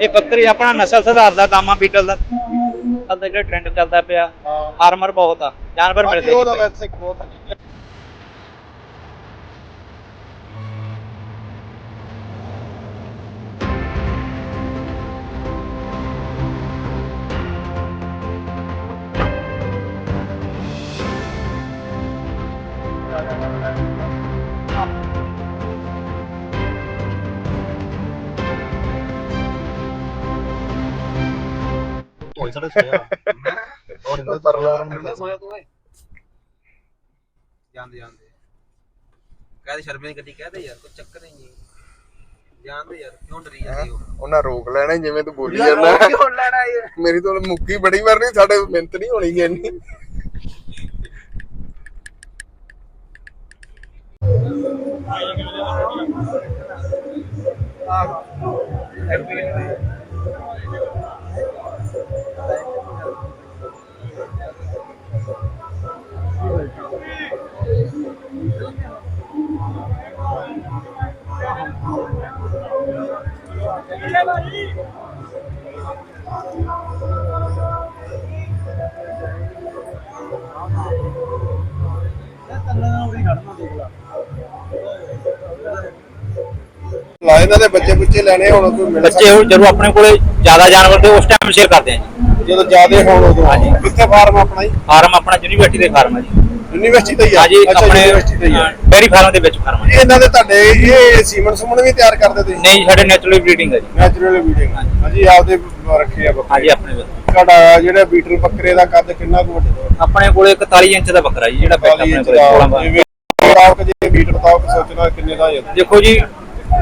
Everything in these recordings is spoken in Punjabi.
ਇਹ ਬੱਕਰੀ ਆਪਣਾ ਨਸਲ ਸੁਧਾਰ ਦਾ ਦਾਮਾ ਬੀਟਲ ਦਾ। ਅੱਜ ਦਾ ਜਿਹੜਾ ਟ੍ਰੈਂਡ ਚੱਲਦਾ ਪਿਆ ਆਰਮਰ ਬਹੁਤ ਆ ਜਾਨਵਰ ਮਿਲਦੇ ਉਹਦਾ। ਵੈਸੇ ਬਹੁਤ ਹੈ ਸੋਇਆ ਤੂੰ ਓਏ ਜਾਂਦੇ ਜਾਂਦੇ ਕਹਦੇ ਸ਼ਰਮੇ ਦੀ ਗੱਡੀ ਕਹਦੇ ਯਾਰ ਕੋਈ ਚੱਕਰ ਹੀ ਨਹੀਂ ਜਾਂਦੇ ਯਾਰ ਕਿਉਂ ਡਰੀ ਜਾਂਦੇ ਹੋ ਉਹਨਾਂ ਰੋਕ ਲੈਣਾ ਜਿਵੇਂ ਤੂੰ ਬੋਲੀ ਜਾਂਦਾ ਕਿਉਂ ਲੈਣਾ ਯਾਰ ਮੇਰੀ ਤਾਂ ਮੁੱਕੀ ਬੜੀ ਵਾਰ ਨਹੀਂ ਸਾਡੇ ਮਿਹਨਤ ਨਹੀਂ ਹੋਣੀ ਗੀ ਇੰਨੀ ਲਾ ਇਹਨਾਂ ਦੇ ਬੱਚੇ ਬੁੱਚੇ ਲੈਣੇ ਹੁਣ ਕੋਈ ਮਿਲ ਬੱਚੇ ਹੁਣ ਜਦੋਂ ਆਪਣੇ ਕੋਲੇ ਜ਼ਿਆਦਾ ਜਾਨਵਰ ਦੇ ਉਸ ਟਾਈਮ ਸ਼ੇਅਰ ਕਰਦੇ ਆ ਜੀ। ਜਦੋਂ ਜ਼ਿਆਦੇ ਹੋਣ ਉਦੋਂ। ਹਾਂਜੀ। ਕਿੱਥੇ ਫਾਰਮ ਆਪਣਾ ਜੀ? ਫਾਰਮ ਆਪਣਾ ਯੂਨੀਵਰਸਿਟੀ ਦੇ ਫਾਰਮ ਆ ਜੀ। ਯੂਨੀਵਰਸਿਟੀ ਦਾ ਹੀ ਆ। ਹਾਂਜੀ ਆਪਣੇ ਯੂਨੀਵਰਸਿਟੀ ਦਾ ਹੀ ਆ। ਡੇਰੀ ਫਾਰਮ ਦੇ ਵਿੱਚ ਫਾਰਮ ਆ ਇਹਨਾਂ ਦੇ ਤੁਹਾਡੇ ਇਹ ਸੀਮਨ ਸੁਮਨ ਵੀ ਤਿਆਰ ਕਰਦੇ ਤੁਸੀਂ? ਨਹੀਂ ਸਾਡੇ ਨੈਚੁਰਲ ਬਰੀਡਿੰਗ ਹੈ ਜੀ। ਨੈਚੁਰਲ ਬੀਡਿੰਗ ਹਾਂਜੀ। ਆਪਦੇ ਰੱਖੇ ਆ ਬੱਕਰੇ। ਹਾਂਜੀ ਆਪਣੇ ਤੁਹਾਡਾ ਜਿਹੜਾ ਬੀਟਲ ਬੱਕਰੇ ਦਾ ਕੱਦ ਕਿੰਨਾ ਕੁ ਵੱਡਾ ਆਪਣੇ ਕੋਲੇ 41 ਇੰਚ ਦਾ ਬੱਕਰਾ ਜੀ ਜਿਹੜਾ 45 ਆਪਣੇ ਕੋਲੇ 16 ਦਾ ਦਾ ਜਿਵੇਂ ਮੁਤਾਬਕ ਜੇ ਬੀਟਲ ਮੁਤਾਬਕ ਸੋਚਣਾ ਕਿੰਨੇ ਦਾ ਹੋ ਜਾਂਦਾ ਦੇਖੋ ਜੀ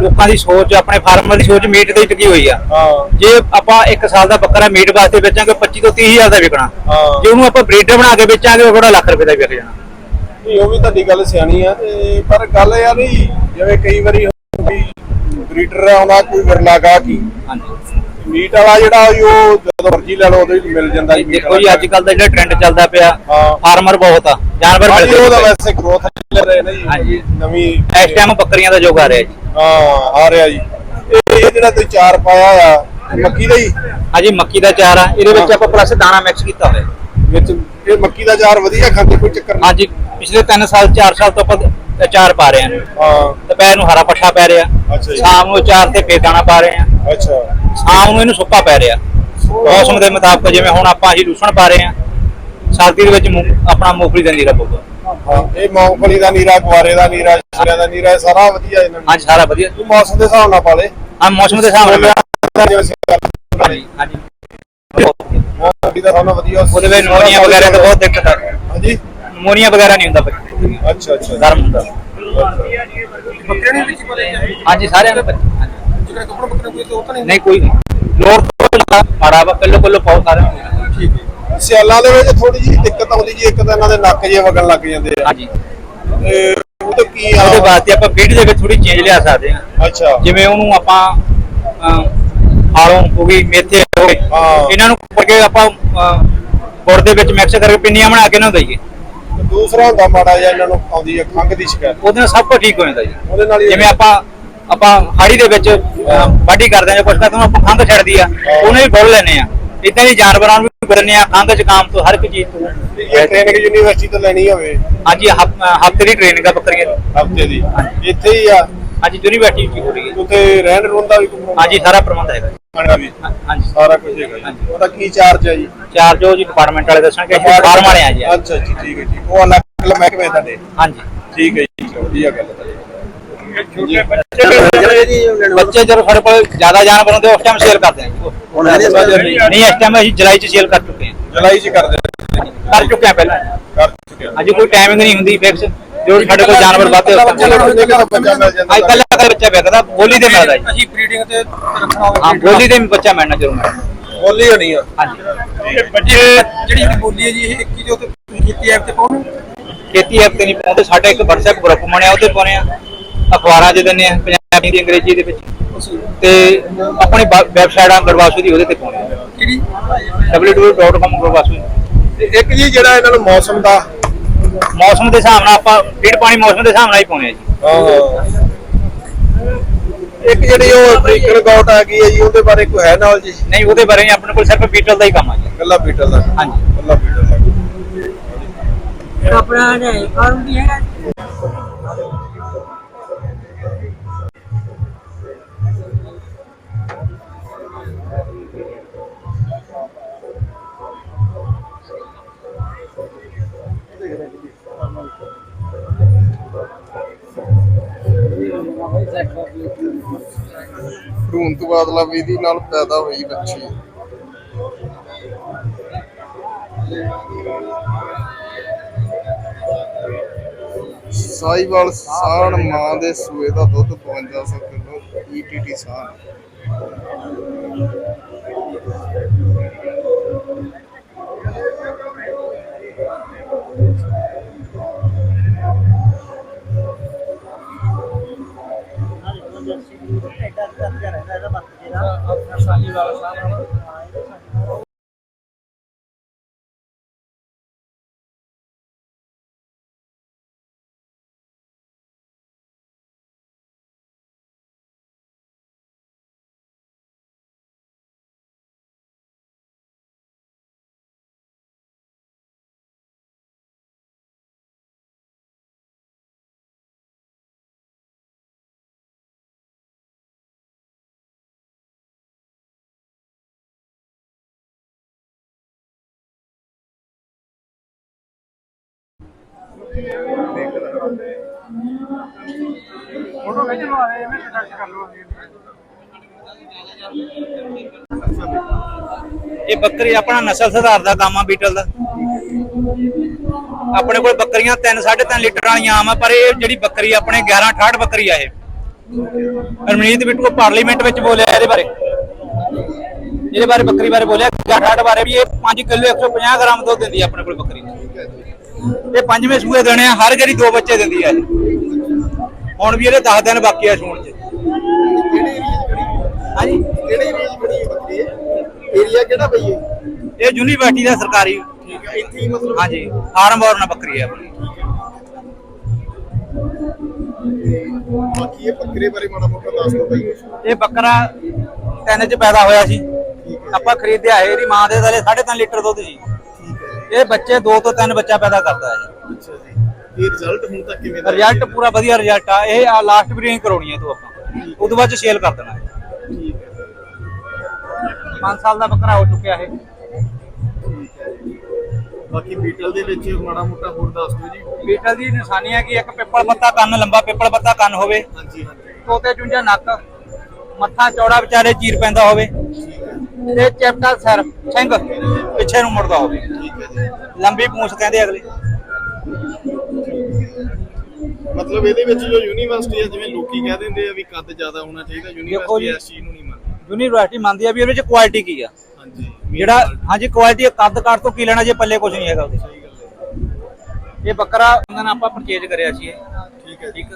ਲੋਕਾਂ ਦੀ ਸੋਚ ਆਪਣੇ ਫਾਰਮਰ ਦੀ ਸੋਚ ਮੀਟ ਤੇ ਹੀ ਟਿਕੀ ਹੋਈ ਆ? ਹਾਂ। ਜੇ ਆਪਾਂ 1 ਸਾਲ ਦਾ ਬੱਕਰਾ ਮੀਟ ਵਾਸਤੇ ਵੇਚਾਂਗੇ 25 ਤੋਂ 30 ਹਜ਼ਾਰ ਦਾ ਵਿਕਣਾ। ਹਾਂ। ਜੇ ਉਹਨੂੰ ਆਪਾਂ ਬਰੀਡਰ ਬਣਾ ਕੇ ਵੇਚਾਂਗੇ ਉਹ ਥੋੜਾ ਲੱਖ ਰੁਪਏ ਦਾ ਵਿਕ ਜਾਣਾ? ਨਹੀਂ ਉਹ ਵੀ ਤੁਹਾਡੀ ਗੱਲ ਸਿਆਣੀ ਆ ਤੇ ਪਰ ਗੱਲ ਇਹ ਆ ਨਹੀਂ ਜਿਵੇਂ ਕਈ ਵਾਰੀ ਬਰੀਡਰ ਆਉਂਦਾ ਕੋਈ ਵਿਰਲਾ ਗਾ ਕੀ ਹਾਂਜੀ। ਮੀਟ ਵਾਲਾ ਜਿਹੜਾ ਉਹ ਜਦੋਂ ਮਰਜ਼ੀ ਲੈ ਲਓ ਉਹਦੇ ਵਿੱਚ ਮਿਲ ਜਾਂਦਾ ਜੀ ਦੇਖੋ ਜੀ ਵਾਲਾ। ਅੱਜ ਕੱਲ ਦਾ ਜਿਹੜਾ ਟ੍ਰੈਂਡ ਚੱਲਦਾ ਪਿਆ ਹਾਂ। ਫਾਰਮਰ ਬਹੁਤ ਆ ਜਾਨਵਰ ਹਾਂਜੀ, ਮਿਲਦੇ ਉਹਦਾ ਵੈਸੇ ਗਰੋਥ ਚੱਲ ਰਹੇ ਨੇ ਜੀ ਹਾਂਜੀ। ਨਵੀਂ। ਇਸ ਟਾਈਮ ਬੱਕਰੀਆਂ ਦਾ ਯੁੱਗ ਆ ਰਿਹਾ ਜੀ। ਹਾਂ ਆ ਰਿਹਾ ਜੀ। ਇਹ ਇਹ ਜਿਹੜਾ ਤੁਸੀਂ ਚਾਰ ਪਾਇਆ ਆ ਮੱਕੀ ਦਾ ਹੀ? ਹਾਂਜੀ ਮੱਕੀ ਦਾ ਚਾਰ ਆ ਇਹਦੇ ਵਿੱਚ ਆਪਾਂ ਪਲੱਸ ਦਾਣਾ ਮਿਕਸ ਕੀਤਾ ਹੋਇਆ। ਵਿੱਚ ਇਹ ਮੱਕੀ ਦਾ ਚਾਰ ਵਧੀਆ ਖਾਂਦੇ ਕੋਈ ਚੱਕਰ ਨਹੀਂ। ਹਾਂਜੀ ਪਿਛਲੇ 3 ਸਾਲ 4 ਸਾਲ ਤੋਂ ਆਪਾਂ ਚਾਰ ਪਾ ਰਹੇ ਹਾਂ। ਹਾਂ। ਦੁਪਹਿਰ ਨੂੰ ਹਰਾ ਪੱਠਾ ਪੈ ਰਿਹਾ। ਅੱਛਾ ਜੀ। ਸ਼ਾਮ ਨੂੰ ਚਾਰ ਤੇ ਫੇਰ ਦਾਣਾ ਪਾ ਰਹੇ ਹਾਂ। ਅੱਛਾ। ਸ਼ਾਮ ਨੂੰ ਇਹਨੂੰ ਸੁੱਕਾ ਪੈ ਰਿਹਾ। ਮੌਸਮ ਦੇ ਮੁਤਾਬਕ ਜਿਵੇਂ ਹੁਣ ਆਪਾਂ ਅਸੀਂ ਰੂਸਣ ਪਾ ਰਹੇ ਹਾਂ ਸਰਦੀ ਦੇ ਵਿੱਚ ਆਪਣਾ ਮੂੰਗਫਲੀ ਦਾ ਨੀਰਾ ਪਊਗਾ। ਹਾਂ ਇਹ ਮੂੰਗਫਲੀ ਦਾ ਨੀਰਾ ਗੁਆਰੇ ਦਾ ਨੀਰਾ ਛਿਲਿਆਂ ਦਾ ਨੀਰਾ ਇਹ ਸਾਰਾ ਵਧੀਆ ਇਹਨਾਂ ਨੂੰ। ਹਾਂਜੀ ਸਾਰਾ ਵਧੀਆ। ਇਹ ਮੌਸਮ ਦੇ ਹਿਸਾਬ ਨਾਲ ਪਾਲੇ ਆ ਮੌਸਮ ਦੇ ਹਿਸਾਬ ਨਾਲ ਜਿਵੇਂ ਅਸੀਂ ਗੱਲ ਹਾਂਜੀ ਹਾਂਜੀ। ਮੂੰਗਫਲੀ ਦਾ ਸਭ ਨਾਲ ਵਧੀਆ। ਉਹਦੇ ਵਿੱਚ ਨਮੂਨੀਆ ਵਗੈਰਾ ਤਾਂ ਬਹੁਤ ਦਿੱਕਤ ਆ। ਹਾਂਜੀ। ਨਮੂਨੀਆ ਵਗੈਰਾ ਨਹੀਂ ਹੁੰਦਾ ਬੱਚੇ ਅੱਛਾ ਅੱਛਾ। ਗਰਮ ਹੁੰਦਾ। ਬੱਕਰੇ ਨਹੀਂ ਵਿੱਚ ਕੋਲੇ ਹਾਂਜੀ ਸਾਰਿਆਂ ਦੇ ਬੱਚੇ ਹਾਂਜੀ। ਜਿਹੜਾ ਕੱਪੜਾ ਬੱਕਰੇ ਕੋਈ ਉਹ ਤਾਂ ਨਹੀਂ ਨਹੀਂ ਕੋਈ ਨਹੀਂ। ਲੋੜ ਤੋਂ ਜ਼ਿਆਦਾ ਮਾੜਾ ਵਾ ਕਿਲੋ ਕਿਲੋ ਪਾਓ ਸਾਰਿਆਂ ਨੂੰ ਠੀਕ ਹੈ। ਸਿਆਲਾਂ ਦੇ ਵਿੱਚ ਥੋੜੀ ਜਿਹੀ ਦਿੱਕਤ ਆਉਂਦੀ ਜੀ ਇੱਕ ਤਾਂ ਇਹਨਾਂ ਦੇ ਨੱਕ ਜੇ ਵਗਣ ਲੱਗ ਜਾਂਦੇ ਆ। ਹਾਂਜੀ। ਤੇ ਉਹ ਤਾਂ ਕੀ ਆ? ਉਹਦੇ ਵਾਸਤੇ ਆਪਾਂ ਫੀਡ ਦੇ ਵਿੱਚ ਥੋੜੀ ਚੇਂਜ ਲਿਆ ਸਕਦੇ ਹਾਂ। ਅੱਛਾ। ਜਿਵੇਂ ਉਹਨੂੰ ਆਪਾਂ ਹਾਲੋਂ ਹੋ ਗਈ ਮੇਥੇ ਹੋ। ਇਹਨਾਂ ਨੂੰ ਕਰਕੇ ਆਪਾਂ ਗੁੜ ਦੇ ਵਿੱਚ ਮਿਕਸ ਕਰਕੇ ਪਿੰਨੀਆਂ ਬਣਾ ਕੇ ਨਾ ਦਈਏ। ਦੂਸਰਾ ਹੁੰਦਾ ਮਾੜਾ ਜਿਹਾ ਇਹਨਾਂ ਨੂੰ ਆਉਂਦੀ ਹੈ ਖੰਘ ਦੀ ਸ਼ਿਕਾਇਤ। ਉਹਦੇ ਨਾਲ ਸਭ ਕੁਝ ਠੀਕ ਹੋ ਜਾਂਦਾ ਜੀ। ਉਹਦੇ ਨਾਲ ਹੀ ਜਿਵੇਂ ਆਪਾਂ ਆਪਾਂ ਹਾੜੀ ਦੇ ਵਿੱਚ ਵਾਢੀ ਕਰਦੇ ਹਾਂ ਕੁਝ ਤਾਂ ਆਪਾਂ ਖੰਘ ਛੱਡਦੀ ਆ। ਉਹਨੇ ਵੀ ਗੁੜ ਲੈਨੇ ਆ ਇਦਾਂ ਹੀ ਜਾਨਵਰਾਂ ਨੂੰ ਵੀ ਗੁੜਨੇ ਆ ਖੰਘ ਜ਼ੁਕਾਮ ਤੋਂ ਹਰ ਇੱਕ ਚੀਜ਼ ਤੋਂ। ਇਹ ਟ੍ਰੇਨਿੰਗ ਯੂਨੀਵਰਸਿਟੀ ਤੋਂ ਲੈਣੀ ਹੋਵੇ। ਹਾਂਜੀ ਹਫ਼ਤੇ ਦੀ ਟ੍ਰੇਨਿੰਗ ਆ ਬੱਕਰੀਆਂ ਹਫ਼ਤੇ ਦੀ। ਇੱਥੇ ਹੀ ਆ। ਹਾਂਜੀ ਯੂਨੀਵਰਸਿਟੀ ਚ ਹੋ ਰਹੀ ਹੈ ਉੱਥੇ ਰਹਿਣ ਰੂਣ ਦਾ ਵੀ ਕੋਈ ਹਾਂਜੀ ਸਾਰਾ ਪ੍ਰਬੰਧ ਹੈਗਾ ਜੀ। ਖਾਣਾ ਵੀ ਹਾਂ- ਹਾਂਜੀ। ਸਾਰਾ ਕੁਝ ਹੈਗਾ ਜੀ। ਉਹਦਾ ਕੀ ਚਾਰਜ ਹੈ ਜੀ? ਚਾਰਜ ਉਹ ਜੀ ਡਿਪਾਰਟਮੈਂਟ ਵਾਲੇ ਦੱਸਣਗੇ ਅਸੀਂ ਫਾਰਮ ਵਾਲੇ ਆ ਜੀ। ਅੱਛਾ ਜੀ ਠੀਕ ਹੈ ਜੀ। ਉਹ ਅਲੱਗ ਅਲੱਗ ਮਹਿਕਮੇ ਤੁਹਾਡੇ? ਹਾਂਜੀ। ਠੀਕ ਹੈ ਜੀ ਵਧੀਆ ਗੱਲ ਹੈ ਬੱਚੇ ਜਦੋਂ ਸਾਡੇ ਕੋਲ ਜ਼ਿਆਦਾ ਜਾਨਵਰ ਹੁੰਦੇ ਉਸ ਟਾਈਮ ਸੇਲ ਕਰਦੇ। ਹੁਣ ਬਾਅਦ ਨਹੀਂ ਇਸ ਟਾਈਮ ਅਸੀਂ ਜੁਲਾਈ ਚ ਸੇਲ ਕਰ ਚੁੱਕੇ ਹਾਂ ਜੁਲਾਈ ਚ ਕਰਦੇ ਕਰ ਚੁੱਕੇ ਹਾਂ ਪਹਿਲਾਂ। ਕਰ ਚੁੱਕੇ ਹਾਂ ਅਜੇ ਕੋਈ ਟਾਈਮਿੰਗ ਨਹੀਂ ਹੁੰਦੀ ਫਿਕਸ ਜੋ ਸਾਡੇ ਕੋਲ ਜਾਨਵਰ ਵਾਤੇ ਅੱਜ ਕੱਲ੍ਹ ਦਾ ਬੱਚਾ ਵਿਕਦਾ ਬੋਲੀ ਤੇ ਮਿਲਦਾ ਜੀ ਅਸੀਂ ਬਰੀਡਿੰਗ ਤੇ ਰੱਖਣਾ ਹੋਵੇ ਹਾਂ ਬੋਲੀ ਤੇ ਵੀ ਬੱਚਾ ਮਿਲਣਾ ਜ਼ਰੂਰ ਬੋਲੀ ਹੋਣੀ ਆ। ਹਾਂਜੀ। ਬੱਚੇ ਜਿਹੜੀ ਜਿਹੜੀ ਬੋਲੀ ਹੈ ਜੀ ਇਹ 21 ਦੇ ਉੱਤੇ ਕੀਤੀ ਐਪ ਤੇ ਪਾਉਣ? ਖੇਤੀ ਐਪ ਤੇ ਨਹੀਂ ਪਾਉਂਦੇ ਸਾਡਾ ਇੱਕ WhatsApp ਗਰੁੱਪ ਬਣਿਆ ਉਹਤੇ ਪਾਉਨੇ ਆ। ਅਖਬਾਰਾਂ 'ਚ ਦਿੰਦੇ ਆ ਪੰਜਾਬੀ ਦੀ ਅੰਗਰੇਜ਼ੀ ਦੇ ਵਿੱਚ। ਤੇ ਆਪਣੀ ਵੈਬਸਾਈਟ ਆ ਗੜਵਾਸੂ ਦੀ ਉਹਦੇ ਤੇ ਪਾਉਨੇ ਆ। ਕਿਹੜੀ? www.com ਗੜਵਾਸੂ ਤੇ ਇੱਕ ਜੀ ਜਿਹੜਾ ਇਹਨਾਂ ਨੂੰ ਮੌਸਮ ਦਾ ਮੌਸਮ ਦੇ ਹਿਸਾਬ ਨਾਲ ਆਪਾਂ ਫੀਡ ਪਾਣੀ ਮੌਸਮ ਦੇ ਹਿਸਾਬ ਨਾਲ ਹੀ ਪਾਉਨੇ ਆ ਜੀ। ਹਾਂ। ਇੱਕ ਜਿਹੜੀ ਉਹ ਅਫਰੀਕਨ ਗੌਟ ਆ ਗਈ ਹੈ ਜੀ ਉਹਦੇ ਬਾਰੇ ਕੋਈ ਹੈ ਨੌਲੇਜ ਨਹੀਂ ਉਹਦੇ ਬਾਰੇ ਆਪਣੇ ਕੋਲ ਸਿਰਫ ਬੀਟਲ ਦਾ ਹੀ ਕੰਮ ਆ ਜੀ। ਕੱਲਾ ਬੀਟਲ ਦਾ। ਹਾਂਜੀ। ਕੱਲਾ ਬੀਟਲ ਦਾ। ਆਪਣਾ ਨਹੀਂ ਫਾਰਮ ਵੀ ਹੈਗਾ। ਤਬਾਦਲਾ ਵਿਧੀ ਨਾਲ ਪੈਦਾ ਹੋਈ ਬੱਚੀ। ਸਾਈਵਾਲ ਸਾਣ ਮਾਂ ਦੇ ਸੂਏ ਦਾ ਦੁੱਧ 5200 ਕਿਲੋ ਈਟੀਟੀ ਸਾਣ ਇਹ ਬੱਕਰੀ ਆਪਣਾ ਨਸਲ ਸੁਧਾਰ ਦਾ ਕੰਮ ਆ ਬੀਟਲ ਦਾ। ਆਪਣੇ ਕੋਲ ਬੱਕਰੀਆਂ 3 3.5 ਲੀਟਰ ਵਾਲੀਆਂ ਆਮ ਆ, ਪਰ ਇਹ ਜਿਹੜੀ ਬੱਕਰੀ ਆਪਣੇ 11 68 ਬੱਕਰੀ ਆ ਇਹ। ਰਮਨੀਤ ਬਿੱਟੂ ਪਾਰਲੀਮੈਂਟ ਵਿੱਚ ਬੋਲਿਆ ਇਹਦੇ ਬਾਰੇ। ਇਹਦੇ ਬਾਰੇ ਬੱਕਰੀ ਬਾਰੇ ਬੋਲਿਆ 68 ਬਾਰੇ ਵੀ ਇਹ 5 ਕਿਲੋ 150 ਗ੍ਰਾਮ ਦੁੱਧ ਦਿੰਦੀ ਆ ਆਪਣੇ ਕੋਲ ਬੱਕਰੀ। ਇਹ ਪੰਜਵੇਂ ਸੂਏ ਦੇਣੇ ਆ ਹਰ ਜਿਹੜੀ ਦੋ ਬੱਚੇ ਦਿੰਦੀ ਆ ਹੁਣ ਵੀ ਇਹਦੇ 10 ਦਿਨ ਬਾਕੀ ਆ ਸੂਣ ਚ। ਹਾਂਜੀ। ਕਿਹੜੇ ਏਰੀਆ 'ਚ ਬਣੀ ਬੱਕਰੀ ਹੈ ਏਰੀਆ ਕਿਹੜਾ ਬਈ ਹੈ ਇਹ ਯੂਨੀਵਰਸਿਟੀ ਦਾ ਸਰਕਾਰੀ। ਠੀਕ ਹੈ ਇੱਥੇ ਹੀ ਮਤਲਬ? ਹਾਂਜੀ ਫਾਰਮ ਬੋਰਨ ਬੱਕਰੀ ਹੈ ਆਪਣੀ ਬਾਕੀ ਇਹ ਬੱਕਰੇ ਬਾਰੇ ਮਾੜਾ ਮੋਟਾ ਦੱਸ ਦਿਓ ਬਈ। ਇਹ ਬੱਕਰਾ ਤਿੰਨ ਚ ਪੈਦਾ ਹੋਇਆ ਸੀ। ਆਪਾਂ ਖਰੀਦਿਆ ਇਹ ਇਹਦੀ ਮਾਂ ਦੇ ਥਲੇ 3.5 ਲੀਟਰ ਦੁੱਧ ਸੀ। ਇਹ ਬੱਚੇ ਦੋ ਤੋਂ ਤਿੰਨ ਬੱਚਾ ਪੈਦਾ ਕਰਦਾ ਹੈ। ਅੱਛਾ ਜੀ। ਇਹ ਰਿਜ਼ਲਟ ਹੁਣ ਤੱਕ ਕਿਵੇਂ ਦਾ ਰਿਜ਼ਲਟ ਪੂਰਾ ਵਧੀਆ ਰਿਜ਼ਲਟ ਆ। ਇਹ ਆ ਲਾਸਟ ਬਰੀਡਿੰਗ ਕਰਾਉਣੀ ਹੈ ਤੂੰ ਆਪਾਂ। ਉਦੋਂ ਬਾਅਦ ਚ ਸੇਲ ਕਰ ਦੇਣਾ। ਹੈ ਠੀਕ ਹੈ। 5 ਸਾਲ ਦਾ ਬੱਕਰਾ ਹੋ ਚੁੱਕਿਆ ਇਹ। ਬਾਕੀ ਬੀਟਲ ਦੇ ਵਿੱਚ ਮਾੜਾ ਮੋਟਾ ਹੋਰ ਦੱਸ ਦਿਓ ਜੀ। ਬੀਟਲ ਦੀ ਨਿਸ਼ਾਨੀ ਹੈ ਕਿ ਇੱਕ ਪਿੱਪਲ ਪੱਤਾ ਕੰਨ ਲੰਬਾ ਪਿੱਪਲ ਪੱਤਾ ਕੰਨ ਹੋਵੇ। ਹਾਂਜੀ ਹਾਂਜੀ। ਤੋਤੇ ਚੁੰਝਾ ਨੱਕ ਮੱਥਾ ਚੌੜਾ ਵਿਚਾਰੇ ਚੀਰ ਪੈਂਦਾ ਹੋਵੇ। ਤੇ ਚਿਪਟਾ ਸਿਰ ਸਿੰਘ ਪਿੱਛੇ ਨੂੰ ਮੁੜਦਾ ਹੋਵੇ। ਲੰਬੀ ਪੂੰਛ ਕਹਿੰਦੇ ਅਗਲੇ। ਮਤਲਬ ਇਹਦੇ ਵਿੱਚ ਜੋ ਯੂਨੀਵਰਸਿਟੀ ਹੈ ਜਿਵੇਂ ਲੋਕੀ ਕਹਿ ਦਿੰਦੇ ਆ ਵੀ ਕੱਦ ਜ਼ਿਆਦਾ ਹੋਣਾ ਚਾਹੀਦਾ ਦੇਖੋ ਯੂਨੀਵਰਸਿਟੀ ਜੀ। ਇਸ ਚੀਜ਼ ਨੂੰ ਨਹੀਂ ਮੰਨਦੀ। ਯੂਨੀਵਰਸਿਟੀ ਮੰਨਦੀ ਆ ਵੀ ਇਹਦੇ ਵਿੱਚ ਕੁਆਲਿਟੀ ਕੀ ਆ। ਹਾਂਜੀ ਜਿਹੜਾ ਹਾਂਜੀ ਕੁਆਲਿਟੀ ਕੱਦ ਕਾਟ ਤੋਂ ਕੀ ਲੈਣਾ ਜੇ ਪੱਲੇ ਕੁਝ ਨਹੀਂ ਹੈਗਾ ਉਹਦੇ। ਸਹੀ ਗੱਲ ਹੈ। ਇਹ ਬੱਕਰਾ ਉਹਨਾਂ ਨੇ ਆਪਾਂ ਪਰਚੇਜ ਕਰਿਆ ਸੀ ਇਹ। ਠੀਕ ਹੈ ਠੀਕ?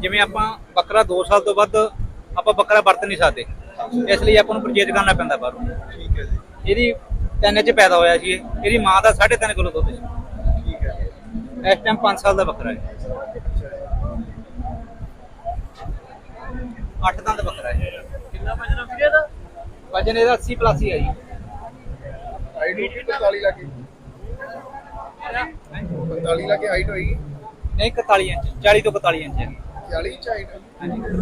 ਜਿਵੇਂ ਆਪਾਂ ਬੱਕਰਾ 2 ਸਾਲ ਤੋਂ ਵੱਧ ਆਪਾਂ ਬੱਕਰਾ ਵਰਤ ਨਹੀਂ ਸਕਦੇ। ਇਸ ਲਈ ਆਪਾਂ ਨੂੰ ਪਰਚੇਜ ਕਰਨਾ ਪੈਂਦਾ ਬਾਹਰੋਂ। ਠੀਕ ਹੈ ਜੀ। ਇਹਦੀ ਤਿੰਨ ਚ ਪੈਦਾ ਹੋਇਆ ਸੀ ਇਹ। ਇਹਦੀ ਮਾਂ ਦਾ 3.5 ਕਿਲੋ ਦੁੱਧ ਸੀ ਠੀਕ ਹੈ। ਇਸ ਟਾਈਮ 5 ਸਾਲ ਦਾ ਬੱਕਰਾ ਹੈ। 8 ਦੰਦ ਬੱਕਰਾ ਹੈ। ਕਿੰਨਾ ਵਜਨ ਵੀਰੇ ਦਾ ਵਜਨ ਇਹਦਾ 80 ਪਲੱਸ ਹੀ ਹੈ ਜੀ। ਹਾਈਟ ਹੋਈ 45 ਲੱਗੇ 45 ਲੱਗੇ ਹਾਈਟ ਹੋਈ ਨਹੀਂ 41 ਇੰਚ 40 ਤੋਂ 41 ਇੰਚ ਹੈ। 40 ਇੰਚ ਹਾਈਟ ਹਾਂਜੀ 41